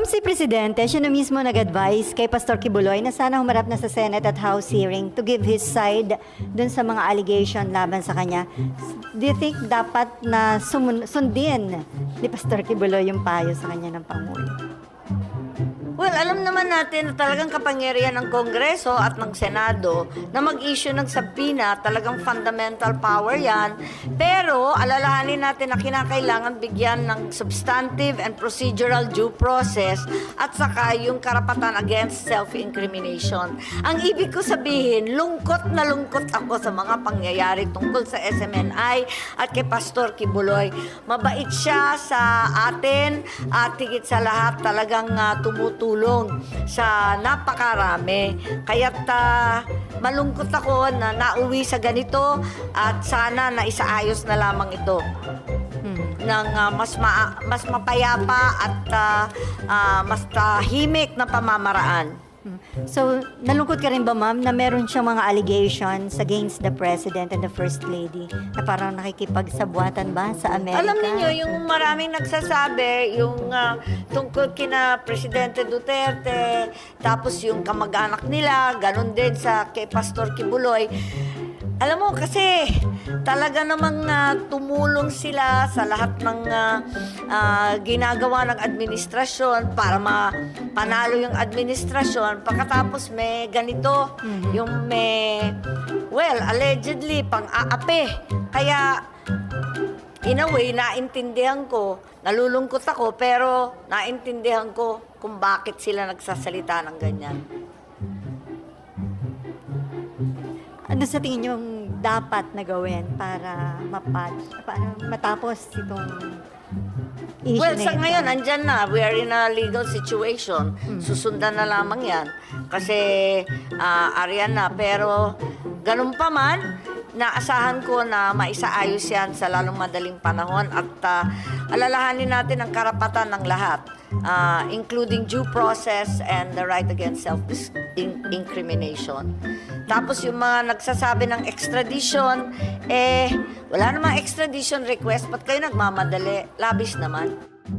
Ma'am, si Presidente, siya na mismo nag-advise kay Pastor Kibuloy na sana humarap na sa Senate at House hearing to give his side dun sa mga allegation laban sa kanya. Do you think dapat na sumun- sundin ni Pastor Kibuloy yung payo sa kanya ng Pangulo? Well, alam naman natin na talagang kapangyarihan ng Kongreso at ng Senado na mag-issue ng sabina, talagang fundamental power yan. Pero alalahanin natin na kinakailangan bigyan ng substantive and procedural due process at saka yung karapatan against self-incrimination. Ang ibig ko sabihin, lungkot na lungkot ako sa mga pangyayari tungkol sa SMNI at kay Pastor Kibuloy. Mabait siya sa atin at higit sa lahat talagang ah, tumutulong sa napakarami. Kaya't ah, malungkot ako na nauwi sa ganito at sana na isaayos na lamang ito Hmm. ng ah, mas ma- mas mapayapa at ah, ah, mas tahimik na pamamaraan. Hmm. So, nalungkot ka rin ba, ma'am, na meron siyang mga allegations against the President and the First Lady na parang nakikipagsabwatan ba sa Amerika? Alam niyo yung maraming nagsasabi, yung ah, tungkol kina Presidente Duterte, tapos yung kamag-anak nila, ganun din sa kay Pastor Kibuloy. Alam mo, kasi talaga namang ah, tumulong sila sa lahat ng ah, ah, ginagawa ng administrasyon para mapanalo yung administrasyon. Pagkatapos may ganito, yung may, well, allegedly, pang-aape. Kaya in a way, naintindihan ko, nalulungkot ako, pero naintindihan ko kung bakit sila nagsasalita ng ganyan. Ano sa tingin yung dapat na gawin para mapad, para matapos itong issue Well, na sa ito? ngayon, andyan na. We are in a legal situation. Susundan na lamang yan. Kasi, ah, ariyan na. Pero, ganun pa man, naasahan ko na maisaayos yan sa lalong madaling panahon at ah, alalahanin natin ang karapatan ng lahat, ah, including due process and the right against self-incrimination. Tapos yung mga nagsasabi ng extradition, eh, wala namang extradition request, ba't kayo nagmamadali? Labis naman.